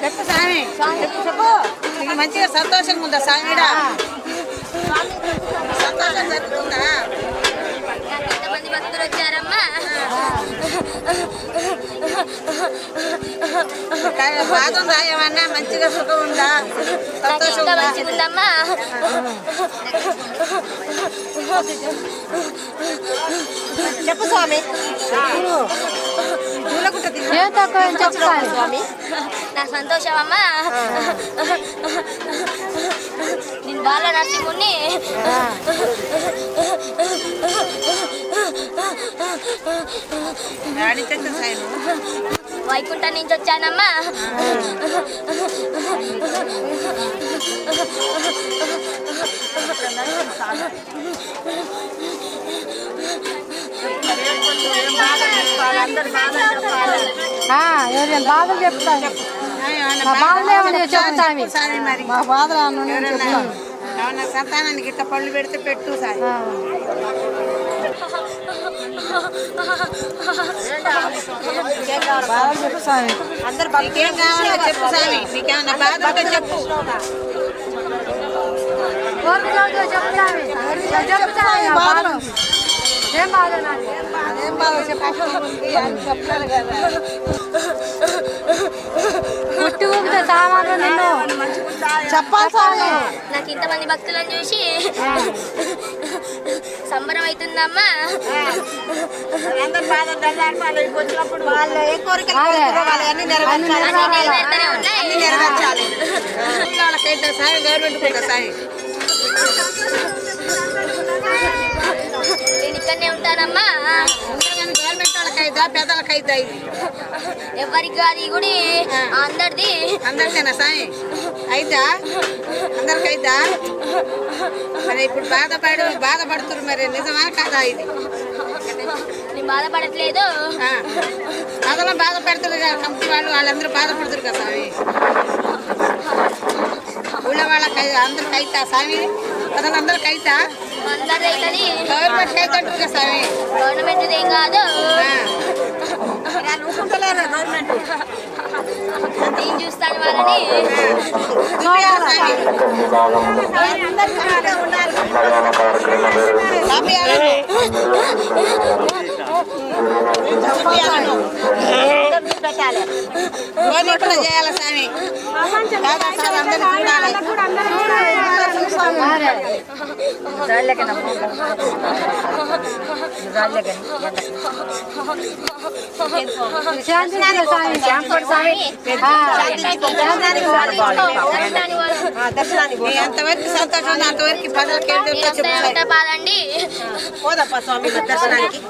చెప్పు. స్వామి చెప్పు చెప్పు నీకు మంచిగా సంతోషంగా ఉందా స్వామి సంతోషం జరుగుతుందా ఎంతమంది భక్తులు వచ్చారమ్మా కానీ బాధ ఉందా ఏమన్నా మంచిగా సుఖం ఉందా నాకు సంతోషం ఎంత ఉందా మంచిగా ఉందమ్మా చెప్పు స్వామి పూలగుట్ట తిరుగు. ఏం తక్కువ ఏం చెప్తాను స్వామి నా సంతోషం అమ్మా నేను బాల నరసింహుణ్ణి ఆడించండి సాయం వైకుంఠం నుంచి వచ్చానమ్మా. ఆ, ఎవరైనా బాధలు చెప్తాను మా బాధలు ఏమని మరి మా బాధలు సంతానానికి ఇట్లా పళ్ళు పెడితే పెట్టు స్వామి అందరు నీకేం కావాలో చెప్పు స్వామి నీకేమన్నా బాధ ఉంటే చెప్పు ఓపిక ఉంటే చెప్పు స్వామి చెప్పు స్వామి నా బాధలు ఏం బాధ నాకు ఏం బాధ చెప్పు అని చెప్తారు కదా నిన్ను చెప్పాలి స్వామి. నాకు ఇంతమంది భక్తులను చూసి సంబరం అవుతుందమ్మా. వాళ్ళు ఏ కోరికలు అన్నీ నెరవేర్చాలి. సాయి గవర్నమెంట్ సాయి? నేను ఇక్కడనే ఉంటానమ్మా. గవర్నమెంట్ వాళ్ళకైతే పెద్దలకైతే ఎవరికి కాదు గుడి అందరిది. అందరికైనా సాయి. అయితా అందరికైతా మరి ఇప్పుడు బాధపడు బాధపడుతున్నారు మరి నిజమా కాదా ఇది? బాధపడట్లేదు. బాధలో బాధపడుతున్నారు కదా కంపెనీ వాళ్ళు వాళ్ళందరూ బాధపడుతున్నారు కదా స్వామి ఊళ్ళో వాళ్ళకి అందరికి అయితా స్వామి ప్రజలందరికి అయితా అందరిది అవుతుంది గవర్నమెంట్ అయితే అంటారు కదా స్వామి గవర్నమెంట్ ఏం కాదు. గవర్నమెంట్. ఏం చూస్తాను వాళ్ళని? చేయాలి స్వామి సార్ చూడాలి ఎంతవరకు సంతోషం అంతవరకు పదలకి ఏం చెప్తా పోదప్ప స్వామి దర్శనానికి